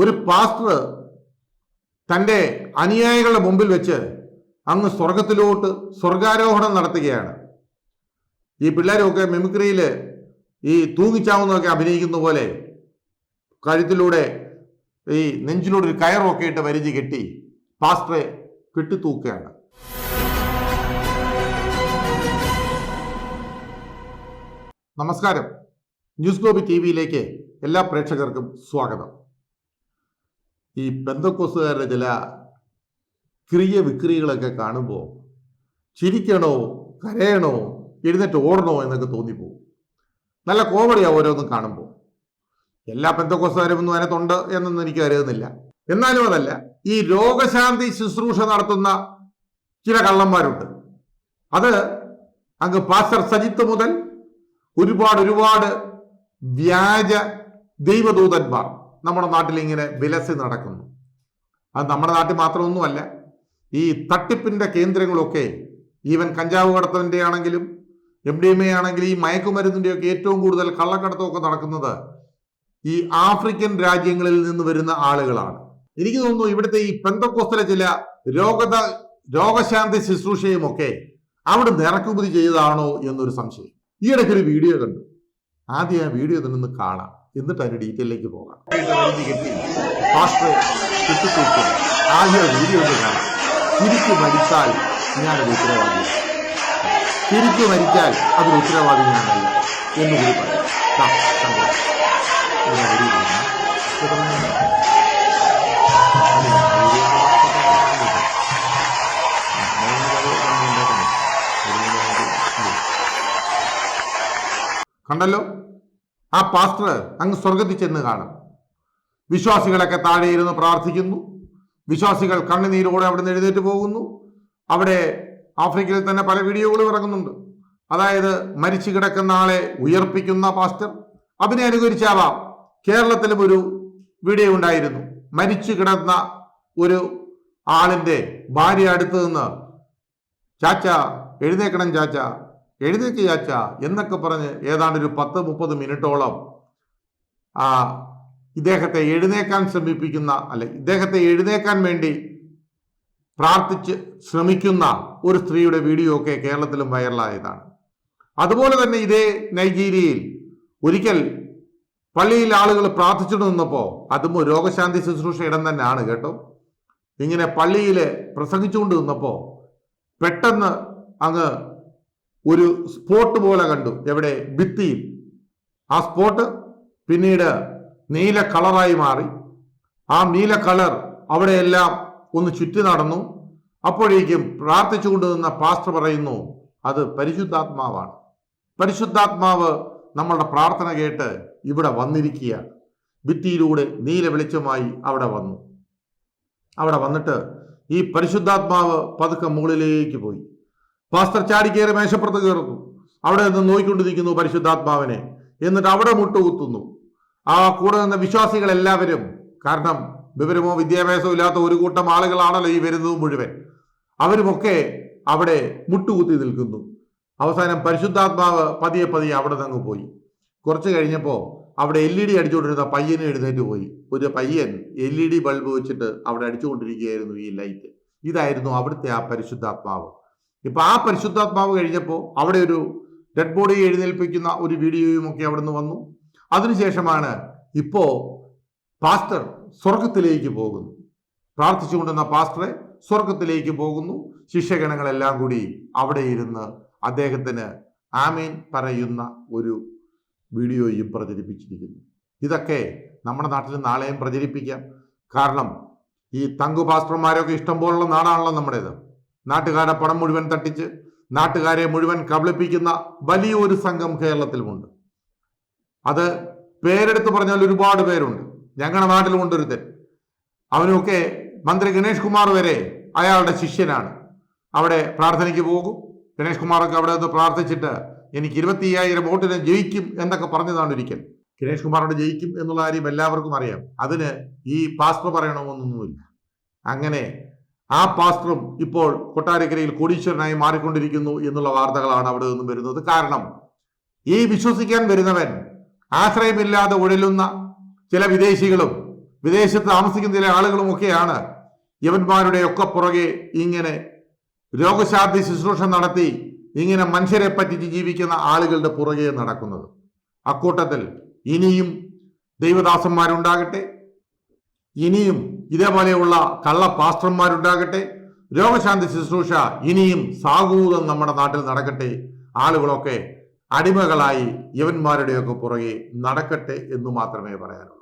ഒരു പാസ്റ്റർ തന്റെ അനുയായികളുടെ മുമ്പിൽ വെച്ച് അങ്ങ് സ്വർഗത്തിലോട്ട് സ്വർഗാരോഹണം നടത്തുകയാണ്. ഈ പിള്ളേരൊക്കെ മിമിക്രിയിൽ ഈ തൂങ്ങിച്ചാവുന്നതൊക്കെ അഭിനയിക്കുന്ന പോലെ കഴുത്തിലൂടെ ഈ നെഞ്ചിലൂടെ ഒരു കയറൊക്കെ ഇട്ട് വരിഞ്ഞ് കെട്ടി പാസ്റ്ററെ കെട്ടിത്തൂക്കുകയാണ്. നമസ്കാരം. ന്യൂസ് ഗ്ലോബി ടി വിയിലേക്ക് എല്ലാ പ്രേക്ഷകർക്കും സ്വാഗതം. ഈ ബന്ധക്കോസുകാരുടെ ചില ക്രിയ വിക്രിയകളൊക്കെ കാണുമ്പോൾ ചിരിക്കണോ കരയണോ എഴുന്നേറ്റ് ഓടണോ എന്നൊക്കെ തോന്നിപ്പോവും നല്ല കോമഡിയാണ് ഓരോന്നും കാണുമ്പോൾ. എല്ലാ ബന്ധക്കോസുകാരും ഒന്നും അതിനകത്തുണ്ട് എന്നൊന്നും എനിക്ക് അറിയുന്നില്ല എന്നാലും അതല്ല ഈ രോഗശാന്തി ശുശ്രൂഷ നടത്തുന്ന ചില കള്ളന്മാരുണ്ട്. അത് അങ്ങ് പാസ്റ്റർ സജിത്ത് മുതൽ ഒരുപാട് ഒരുപാട് വ്യാജ ദൈവദൂതന്മാർ നമ്മുടെ നാട്ടിൽ ഇങ്ങനെ വിലസി നടക്കുന്നു. അത് നമ്മുടെ നാട്ടിൽ മാത്രമൊന്നുമല്ല ഈ തട്ടിപ്പിന്റെ കേന്ദ്രങ്ങളൊക്കെ ഈവൻ കഞ്ചാവ് കടത്തവന്റെ ആണെങ്കിലും എം ഡി എം എ ആണെങ്കിലും ഈ മയക്കുമരുന്നിന്റെയൊക്കെ ഏറ്റവും കൂടുതൽ കള്ളക്കടത്തമൊക്കെ നടക്കുന്നത് ഈ ആഫ്രിക്കൻ രാജ്യങ്ങളിൽ നിന്ന് വരുന്ന ആളുകളാണ്. എനിക്ക് തോന്നുന്നു ഇവിടുത്തെ ഈ പെന്തക്കോസ്തല ചില രോഗത രോഗശാന്തി ശുശ്രൂഷയും ഒക്കെ അവിടെ ഇറക്കുമതി ചെയ്തതാണോ എന്നൊരു സംശയം. ഈ ഇടയ്ക്ക് ഒരു വീഡിയോ കണ്ടു. ആദ്യം ആ വീഡിയോ തന്നെ ഒന്ന് കാണാം. എന്നിട്ട് അതിന്റെ ഡീറ്റെയിലേക്ക് പോകാം. വീഡിയോ തിരിച്ചു മരിച്ചാൽ ഞാനൊരു ഉത്തരവാദി തിരിച്ചു മരിച്ചാൽ അതൊരു ഉത്തരവാദി ഞാനല്ല എന്ന് കൂടി പറയാം. കണ്ടല്ലോ? ആ പാസ്റ്റർ അങ്ങ് സ്വർഗത്തിൽ ചെന്ന് കാണും. വിശ്വാസികളൊക്കെ താഴെ ഇരുന്ന് പ്രാർത്ഥിക്കുന്നു. വിശ്വാസികൾ കണ്ണുനീരോടെ അവിടെ നിന്ന് എഴുന്നേറ്റ് പോകുന്നു. അവിടെ ആഫ്രിക്കയിൽ തന്നെ പല വീഡിയോകളും ഇറങ്ങുന്നുണ്ട്. അതായത് മരിച്ചു കിടക്കുന്ന ആളെ ഉയർപ്പിക്കുന്ന പാസ്റ്റർ. അതിനെ അനുകരിച്ചാവാം. കേരളത്തിലും ഒരു വീഡിയോ ഉണ്ടായിരുന്നു. മരിച്ചു കിടന്ന ഒരു ആളിന്റെ ഭാര്യ അടുത്ത് നിന്ന് ചാച്ച എഴുന്നേക്കണം ചാച്ച. എഴുന്നേക്ക് ചാച്ച എന്നൊക്കെ പറഞ്ഞ് ഏതാണ്ട് ഒരു പത്ത് മുപ്പത് മിനിറ്റോളം ആ ഇദ്ദേഹത്തെ എഴുന്നേക്കാൻ ശ്രമിപ്പിക്കുന്ന അല്ലെ ഇദ്ദേഹത്തെ എഴുന്നേക്കാൻ വേണ്ടി പ്രാർത്ഥിച്ച് ശ്രമിക്കുന്ന ഒരു സ്ത്രീയുടെ വീഡിയോ ഒക്കെ കേരളത്തിലും വൈറലായതാണ്. അതുപോലെ തന്നെ ഇതേ നൈജീരിയയിൽ ഒരിക്കൽ പള്ളിയിൽ ആളുകൾ പ്രാർത്ഥിച്ചിട്ട് നിന്നപ്പോൾ അതും രോഗശാന്തി ശുശ്രൂഷ ഇടം തന്നെയാണ് കേട്ടോ. ഇങ്ങനെ പള്ളിയിൽ പ്രസംഗിച്ചുകൊണ്ട് നിന്നപ്പോൾ പെട്ടെന്ന് അങ്ങ് ഒരു സ്പോട്ട് പോലെ കണ്ടു. എവിടെ? ഭിത്തിയിൽ. ആ സ്പോട്ട് പിന്നീട് നീല കളറായി മാറി. ആ നീല കളർ അവിടെയെല്ലാം ഒന്ന് ചുറ്റി നടന്നു. അപ്പോഴേക്കും പ്രാർത്ഥിച്ചുകൊണ്ട് നിന്ന പാസ്റ്റർ പറയുന്നു അത് പരിശുദ്ധാത്മാവാണ്. പരിശുദ്ധാത്മാവ് നമ്മളുടെ പ്രാർത്ഥന കേട്ട് ഇവിടെ വന്നിരിക്കുകയാണ്. ഭിത്തിയിലൂടെ നീല വെളിച്ചമായി അവിടെ വന്നു. അവിടെ വന്നിട്ട് ഈ പരിശുദ്ധാത്മാവ് പതുക്കെ മുകളിലേക്ക് പോയി. പാസ്റ്റർ ചാടി കയറി മേശപ്പുറത്ത് കയറുന്നു. അവിടെ നിന്ന് നോയിക്കൊണ്ടിരിക്കുന്നു പരിശുദ്ധാത്മാവിനെ. എന്നിട്ട് അവിടെ മുട്ടുകുത്തുന്നു. ആ കൂടെ നിന്ന വിശ്വാസികൾ എല്ലാവരും കാരണം വിവരമോ വിദ്യാഭ്യാസമോ ഇല്ലാത്ത ഒരു കൂട്ടം ആളുകളാണല്ലോ ഈ വരുന്നത് മുഴുവൻ. അവരുമൊക്കെ അവിടെ മുട്ടുകുത്തി നിൽക്കുന്നു. അവസാനം പരിശുദ്ധാത്മാവ് പതിയെ പതിയെ അവിടെ നിന്ന് പോയി. കുറച്ച് കഴിഞ്ഞപ്പോൾ അവിടെ എൽ ഇ ഡി അടിച്ചുകൊണ്ടിരുന്ന പയ്യനെ എഴുന്നേറ്റ് പോയി. ഒരു പയ്യൻ എൽ ഇ ഡി ബൾബ് വെച്ചിട്ട് അവിടെ അടിച്ചുകൊണ്ടിരിക്കുകയായിരുന്നു ഈ ലൈറ്റ്. ഇതായിരുന്നു അവിടുത്തെ ആ പരിശുദ്ധാത്മാവ്. ഇപ്പൊ ആ പരിശുദ്ധാത്മാവ് കഴിഞ്ഞപ്പോൾ അവിടെ ഒരു ഡെഡ് ബോഡി എഴുന്നേൽപ്പിക്കുന്ന ഒരു വീഡിയോയും ഒക്കെ അവിടെ നിന്ന് വന്നു. അതിനുശേഷമാണ് ഇപ്പോ പാസ്റ്റർ സ്വർഗത്തിലേക്ക് പോകുന്നു. പ്രാർത്ഥിച്ചുകൊണ്ടിരുന്ന പാസ്റ്ററെ സ്വർഗത്തിലേക്ക് പോകുന്നു. ശിഷ്യഗണങ്ങളെല്ലാം കൂടി അവിടെ ഇരുന്ന് അദ്ദേഹത്തിന് ആമീൻ പറയുന്ന ഒരു വീഡിയോയും പ്രചരിപ്പിച്ചിരിക്കുന്നു. ഇതൊക്കെ നമ്മുടെ നാട്ടിൽ നാളെയും പ്രചരിപ്പിക്കാം. കാരണം ഈ തങ്കു പാസ്റ്റർമാരൊക്കെ ഇഷ്ടം പോലുള്ള നാടാണല്ലോ നമ്മുടേത്. നാട്ടുകാരുടെ പണം മുഴുവൻ തട്ടിച്ച് നാട്ടുകാരെ മുഴുവൻ കബളിപ്പിക്കുന്ന വലിയൊരു സംഘം കേരളത്തിലുമുണ്ട്. അത് പേരെടുത്ത് പറഞ്ഞാൽ ഒരുപാട് പേരുണ്ട്. ഞങ്ങളുടെ നാട്ടിലുമുണ്ട് ഒരുത്തൻ. അവനൊക്കെ മന്ത്രി ഗണേഷ് കുമാർ വരെ അയാളുടെ ശിഷ്യനാണ്. അവിടെ പ്രാർത്ഥനയ്ക്ക് പോകും. ഗണേഷ് കുമാറൊക്കെ അവിടെ നിന്ന് പ്രാർത്ഥിച്ചിട്ട് എനിക്ക് ഇരുപത്തി അയ്യായിരം വോട്ടിന് ജയിക്കും എന്നൊക്കെ പറഞ്ഞതാണ് ഒരിക്കൽ. ഗണേഷ് കുമാറോട് ജയിക്കും എന്നുള്ള കാര്യം എല്ലാവർക്കും അറിയാം. അതിന് ഈ പാസ്റ്റർ പറയണമെന്നൊന്നുമില്ല. അങ്ങനെ ആ പാസ്റ്ററും ഇപ്പോൾ കൊട്ടാരക്കരയിൽ കോടീശ്വരനായി മാറിക്കൊണ്ടിരിക്കുന്നു എന്നുള്ള വാർത്തകളാണ് അവിടെ നിന്നും വരുന്നത്. കാരണം ഈ വിശ്വസിക്കാൻ വരുന്നവൻ ആശ്രയമില്ലാതെ ഉഴലുന്ന ചില വിദേശികളും വിദേശത്ത് താമസിക്കുന്ന ചില ആളുകളും ഒക്കെയാണ് യവന്മാരുടെ ഒക്കെ പുറകെ ഇങ്ങനെ രോഗശാന്തി ശുശ്രൂഷ നടത്തി ഇങ്ങനെ മനുഷ്യരെ പറ്റിച്ച് ജീവിക്കുന്ന ആളുകളുടെ പുറകെ നടക്കുന്നത്. അക്കൂട്ടത്തിൽ ഇനിയും ദൈവദാസന്മാരുണ്ടാകട്ടെ ഇനിയും ഇതേപോലെയുള്ള കള്ള പാസ്റ്റർമാരുണ്ടാകട്ടെ രോഗശാന്തി ശുശ്രൂഷ ഇനിയും സാഗൂതം നമ്മുടെ നാട്ടിൽ നടക്കട്ടെ ആളുകളൊക്കെ അടിമകളായി യവന്മാരുടെയൊക്കെ പുറകെ നടക്കട്ടെ എന്ന് മാത്രമേ പറയാനുള്ളൂ.